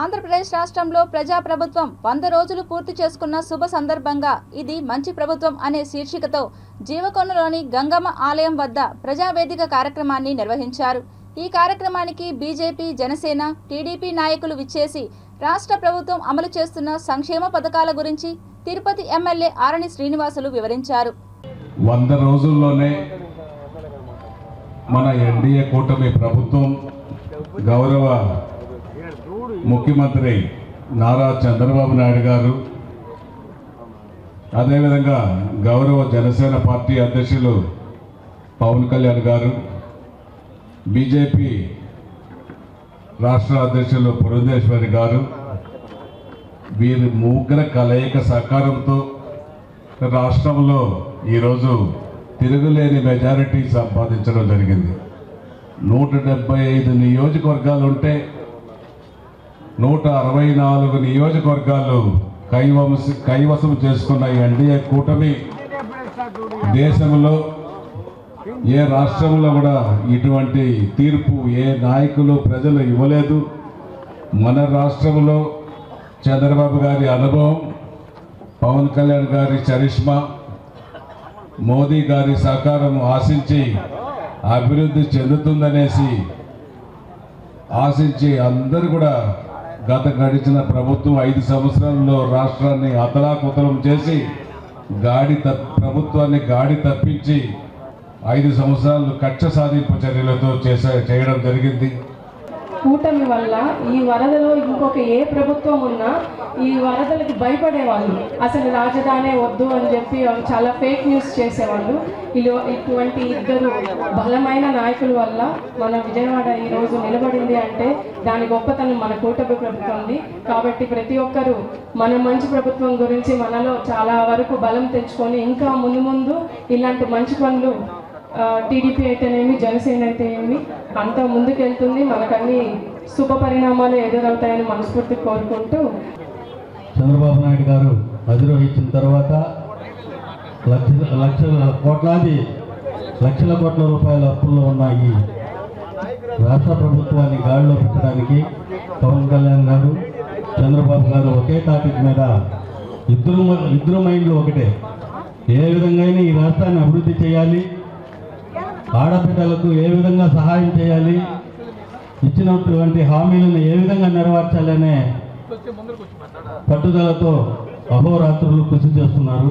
ఆంధ్రప్రదేశ్ రాష్ట్రంలో ప్రజాప్రభుత్వం వంద రోజులు పూర్తి చేసుకున్న శుభ సందర్భంగా ఇది మంచి ప్రభుత్వం అనే శీర్షికతో జీవకొండలోని గంగమ్మ ఆలయం వద్ద ప్రజావేదిక కార్యక్రమాన్ని నిర్వహించారు. ఈ కార్యక్రమానికి బీజేపీ జనసేన టీడీపీ నాయకులు విచ్చేసి రాష్ట్ర ప్రభుత్వం అమలు చేస్తున్న సంక్షేమ పథకాల గురించి తిరుపతి ఎమ్మెల్యే ఆరణి శ్రీనివాసులు వివరించారు. వంద రోజుల్లోనే మన ఎన్డీఏ కూటమి ప్రభుత్వం గౌరవ ముఖ్యమంత్రి నారా చంద్రబాబు నాయుడు గారు. అదేవిధంగా గౌరవ జనసేన పార్టీ అధ్యక్షులు పవన్ కళ్యాణ్ గారు బీజేపీ రాష్ట్ర అధ్యక్షులు పురంధేశ్వరి గారు వీరి ముగ్గుర కలయిక సహకారంతో రాష్ట్రంలో ఈరోజు తిరుగులేని మెజారిటీ సంపాదించడం జరిగింది. నూట డెబ్బై ఐదు నియోజకవర్గాలు ఉంటే నూట అరవై నాలుగు నియోజకవర్గాలు కైవంశ కైవసం చేసుకున్న ఎన్డీఏ కూటమి దేశంలో ఏ రాష్ట్రంలో కూడా ఇటువంటి తీర్పు ఏ నాయకులు ప్రజలు ఇవ్వలేదు. మన రాష్ట్రంలో చంద్రబాబు గారి అనుభవం పవన్ కళ్యాణ్ గారి చరిష్మా మోదీ గారి సహకారం ఆశించి అభివృద్ధి చెందుతుందనేసి ఆశించి అందరూ కూడా గత గడిచిన ప్రభుత్వం ఐదు సంవత్సరాల్లో రాష్ట్రాన్ని అతలాకుతలం చేసి గాడి తప్ ప్రభుత్వాన్ని గాడి తప్పించి ఐదు సంవత్సరాలు కక్ష సాధింపు చర్యలతో చేసే చేయడం జరిగింది. కూటమి వల్ల ఈ వరదలో ఇంకొక ఏ ప్రభుత్వం ఉన్నా ఈ వరదలకు భయపడేవాళ్ళు. అసలు రాజధానే వద్దు అని చెప్పి వాళ్ళు చాలా ఫేక్ న్యూస్ చేసేవాళ్ళు. ఇలా ఇటువంటి ఇద్దరు బలమైన నాయకుల వల్ల మన విజయవాడ ఈ రోజు నిలబడింది అంటే దాని గొప్పతనం మన కూటమి ప్రభుత్వంది కాబట్టి ప్రతి ఒక్కరూ మన మంచి ప్రభుత్వం గురించి మనలో చాలా వరకు బలం తెచ్చుకొని ఇంకా ముందు ముందు ఇలాంటి మంచి పనులు టీడీపీ అయితేనేమి జనసేన అయితే ఏమి అంత ముందుకెళ్తుంది. మనకన్నీ శుభ పరిణామాలు ఎదురవుతాయని మనస్ఫూర్తి కోరుకుంటూ. చంద్రబాబు నాయుడు గారు అధిరోహించిన తర్వాత లక్ష లక్షల కోట్లాది లక్షల కోట్ల రూపాయల అప్పుల్లో ఉన్నాయి రాష్ట్ర ప్రభుత్వాన్ని గాడిలో పెట్టడానికి పవన్ కళ్యాణ్ గారు చంద్రబాబు గారు ఒకే టాపిక్ మీద ఇద్దరు ఇద్దరు మైండ్లు ఒకటే. ఏ విధంగా ఈ రాష్ట్రాన్ని అభివృద్ధి చేయాలి. ఆడపిల్లలకు ఏ విధంగా సహాయం చేయాలి? ఇచ్చినటువంటి హామీలను ఏ విధంగా నెరవేర్చాలనే పట్టుదలతో అహోరాత్రులు కృషి చేస్తున్నారు.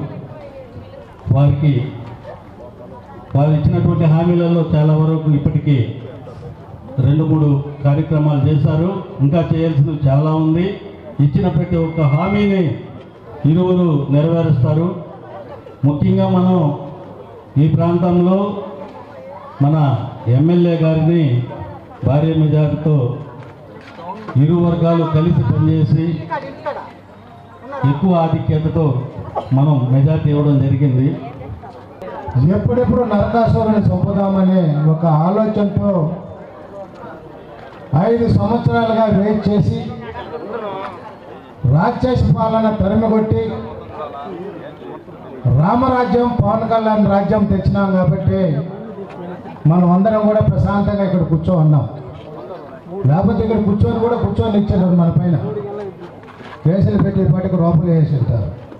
వారికి వారు ఇచ్చినటువంటి హామీలలో చాలా వరకు ఇప్పటికీ రెండు మూడు కార్యక్రమాలు చేశారు. ఇంకా చేయాల్సినవి చాలా ఉంది. ఇచ్చిన ప్రతి ఒక్క హామీని ఇరువురు నెరవేరుస్తారు. ముఖ్యంగా మనం ఈ ప్రాంతంలో మన ఎమ్మెల్యే గారిని భారీ మెజార్టీతో ఇరు వర్గాలు కలిసి పనిచేసి ఎక్కువ ఆధిక్యతతో మనం మెజార్టీ ఇవ్వడం జరిగింది. ఎప్పుడెప్పుడు నరకాసురుని చంపుదామనే ఒక ఆలోచనతో ఐదు సంవత్సరాలుగా వెయిట్ చేసి రాక్షస పాలన తరిమిగొట్టి రామరాజ్యం పవన్ కళ్యాణ్ రాజ్యం తెచ్చినాం కాబట్టి మనం అందరం కూడా ప్రశాంతంగా ఇక్కడ కూర్చో ఉన్నాం లేకపోతే ఇక్కడ కూర్చొని కూడా కూర్చొని ఇచ్చారు మన పైన. కేసులు పెట్టే పాటికి రూపాయలు వేసి ఉంటారు.